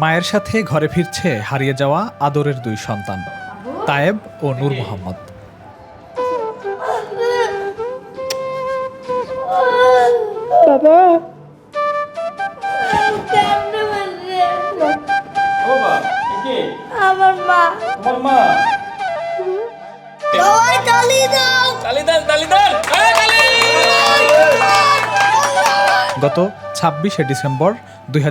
মায়ের সাথে ঘরে ফিরছে হারিয়ে যাওয়া আদরের দুই সন্তান তায়েব ও নূর মোহাম্মদ। বাবা। আমার মা। মা? তালি দাও। গত ছাব্বিশে ডিসেম্বর দুই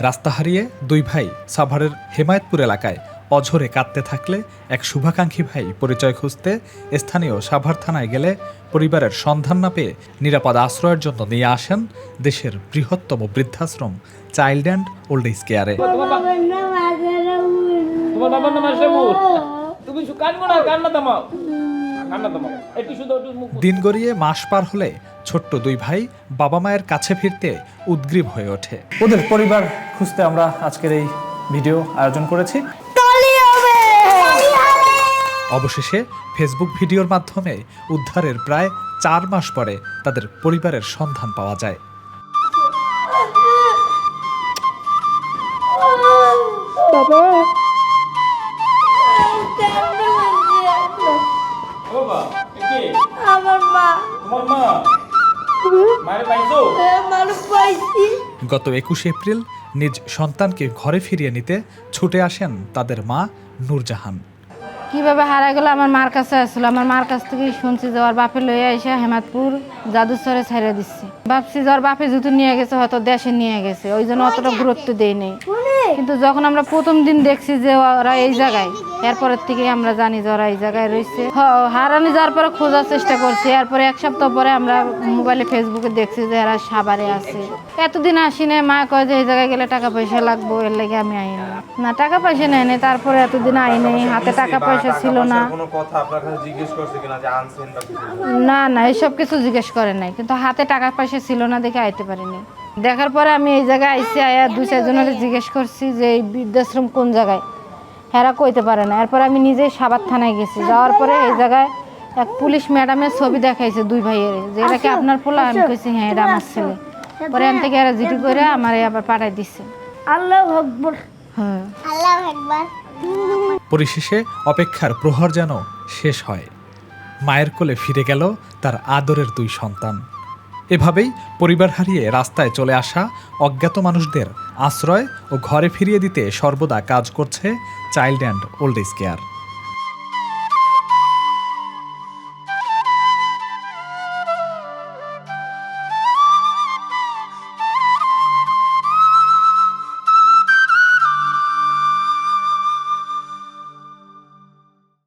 রাস্তা হারিয়ে দুই ভাই সাভারের হেমায়তপুর এলাকায় অঝরে কাঁদতে থাকলে এক শুভাকাঙ্ক্ষী ভাই পরিচয় খুঁজতে স্থানীয় সাভার থানায় গেলে পরিবারের সন্ধান না পেয়ে নিরাপদ আশ্রয়ের জন্য নিয়ে আসেন দেশের বৃহত্তম বৃদ্ধাশ্রম চাইল্ড অ্যান্ড ওল্ড এজ কেয়ারে। দিন গড়িয়ে মাস পার হলে ছোট্ট দুই ভাই বাবা মায়ের কাছে ফিরতে উদ্গ্রীব হয়ে ওঠে। ওদের পরিবার খুঁজতে আমরা আজকের এই ভিডিও আয়োজন করেছি। অবশেষে ফেসবুক ভিডিওর মাধ্যমে উদ্ধারের প্রায় চার মাস পরে তাদের পরিবারের সন্ধান পাওয়া যায়। আমার মা। তোমার মা? গত একুশে এপ্রিল নিজ সন্তানকে ঘরে ফিরিয়ে নিতে ছুটে আসেন তাদের মা নূরজাহান। কীভাবে হারা গেল? আমার মার কাছে আসলো। আমার মার কাছ থেকে শুনছি যে ওর বাপে লইয়া এসে হেমাদপুর জাদুসরে ছেড়ে দিচ্ছে। ভাবছি যে ওর বাপে যেহেতু নিয়ে গেছে হয়তো দেশে নিয়ে গেছে। ওই জন্য অতটা গুরুত্ব দেই নেই। কিন্তু যখন আমরা প্রথম দিন দেখছি যে ওরা এই জায়গায় এরপরের থেকে আমরা জানি যে ওরা এই জায়গায় রয়েছে। হারানি যাওয়ার পরে খোঁজার চেষ্টা করছি। এরপরে এক সপ্তাহ পরে আমরা মোবাইলে ফেসবুকে দেখছি যে এরা সাভারে আছে। এতদিন আসি না মা কয় যে এই জায়গায় গেলে টাকা পয়সা লাগবো এর লেগে আমি আইনি। না টাকা পয়সা নেয় নাই তারপরে এতদিন আই নেই হাতে টাকা পয়সা ছিল না। না না এসব কিছু জিজ্ঞেস করে নাই কিন্তু হাতে টাকা পয়সা ছিল না দেখে আইতে পারিনি। দেখার পরে আমি এই জায়গায় আইসি আয়া দুই চারজনের জিজ্ঞেস করছি যে এই বৃদ্ধাশ্রম কোন জায়গায়? হেরা কইতে পারে না। এরপর আমি নিজেই সাবার থানায় গেছি। যাওয়ার পরে এই জায়গায় এক পুলিশ ম্যাডামের ছবি দেখাইছে দুই ভাইয়ের। যে এটা কি আপনার পোলা? আমি কইছি হ্যাঁ এটা আমার ছেলে। পরে এখান থেকে এরা জিডি করে আমার আবার পাঠাই দিচ্ছে আল্লাহ আকবর। হ্যাঁ। আল্লাহ আকবর। পরিশেষে অপেক্ষার প্রহর যেন শেষ হয়। মায়ের কোলে ফিরে গেল তার আদরের দুই সন্তান। এভাবেই পরিবার হারিয়ে রাস্তায় চলে আসা অজ্ঞাত মানুষদের আশ্রয় ও ঘরে ফিরিয়ে দিতে সর্বদা কাজ করছে child and old age care